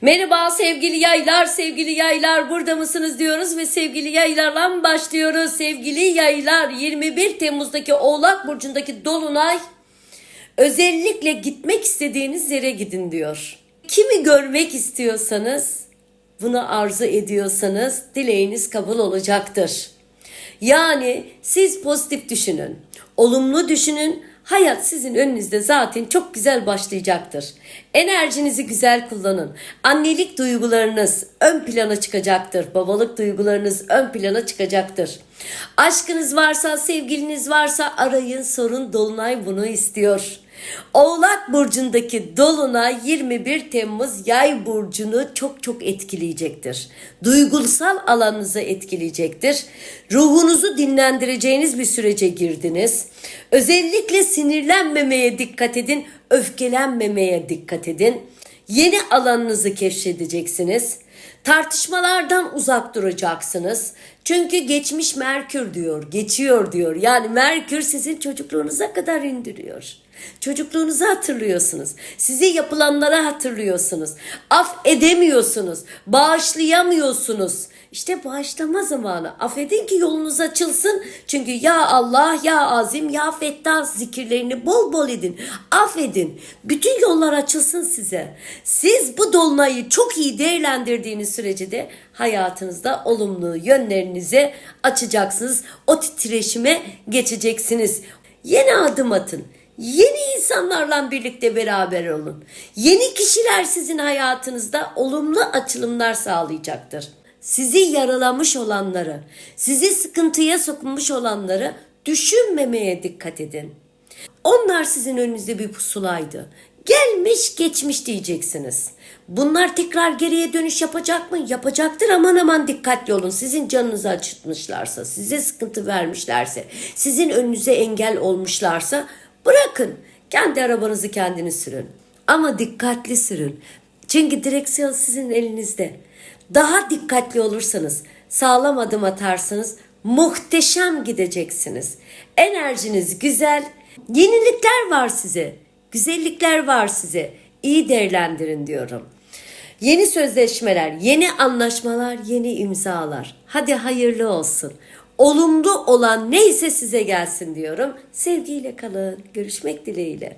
Merhaba sevgili yaylar, sevgili yaylar burada mısınız diyoruz ve sevgili yaylarla başlıyoruz. Sevgili yaylar 21 Temmuz'daki Oğlak Burcu'ndaki Dolunay özellikle gitmek istediğiniz yere gidin diyor. Kimi görmek istiyorsanız bunu arzu ediyorsanız dileğiniz kabul olacaktır. Yani siz pozitif düşünün, olumlu düşünün. Hayat sizin önünüzde zaten çok güzel başlayacaktır. Enerjinizi güzel kullanın. Annelik duygularınız ön plana çıkacaktır. Babalık duygularınız ön plana çıkacaktır. Aşkınız varsa, sevgiliniz varsa arayın, sorun. Dolunay bunu istiyor. Oğlak burcundaki dolunay 21 Temmuz yay burcunu çok çok etkileyecektir. Duygusal alanınızı etkileyecektir. Ruhunuzu dinlendireceğiniz bir sürece girdiniz. Özellikle sinirlenmemeye dikkat edin, öfkelenmemeye dikkat edin. Yeni alanınızı keşfedeceksiniz. Tartışmalardan uzak duracaksınız. Çünkü geçmiş Merkür diyor, geçiyor diyor. Yani Merkür sizin çocukluğunuza kadar indiriyor. Çocukluğunuzu hatırlıyorsunuz. Size yapılanları hatırlıyorsunuz. Af edemiyorsunuz. Bağışlayamıyorsunuz. İşte bağışlama zamanı. Affedin ki yolunuz açılsın. Çünkü ya Allah, ya Azim, ya Fettah zikirlerini bol bol edin. Affedin. Bütün yollar açılsın size. Siz bu dolunayı çok iyi değerlendirdiğiniz sürece de hayatınızda olumlu yönlerinizi açacaksınız. O titreşime geçeceksiniz. Yeni adım atın. Yeni insanlarla birlikte beraber olun. Yeni kişiler sizin hayatınızda olumlu açılımlar sağlayacaktır. Sizi yaralamış olanları, sizi sıkıntıya sokmuş olanları düşünmemeye dikkat edin. Onlar sizin önünüzde bir pusulaydı. Gelmiş geçmiş diyeceksiniz. Bunlar tekrar geriye dönüş yapacak mı? Yapacaktır aman aman dikkatli olun. Sizin canınızı acıtmışlarsa, size sıkıntı vermişlerse, sizin önünüze engel olmuşlarsa bırakın. Kendi arabanızı kendiniz sürün. Ama dikkatli sürün. Çünkü direksiyon sizin elinizde. Daha dikkatli olursanız, sağlam adım atarsanız muhteşem gideceksiniz. Enerjiniz güzel, yenilikler var size, güzellikler var size. İyi değerlendirin diyorum. Yeni sözleşmeler, yeni anlaşmalar, yeni imzalar. Hadi hayırlı olsun. Olumlu olan neyse size gelsin diyorum. Sevgiyle kalın. Görüşmek dileğiyle.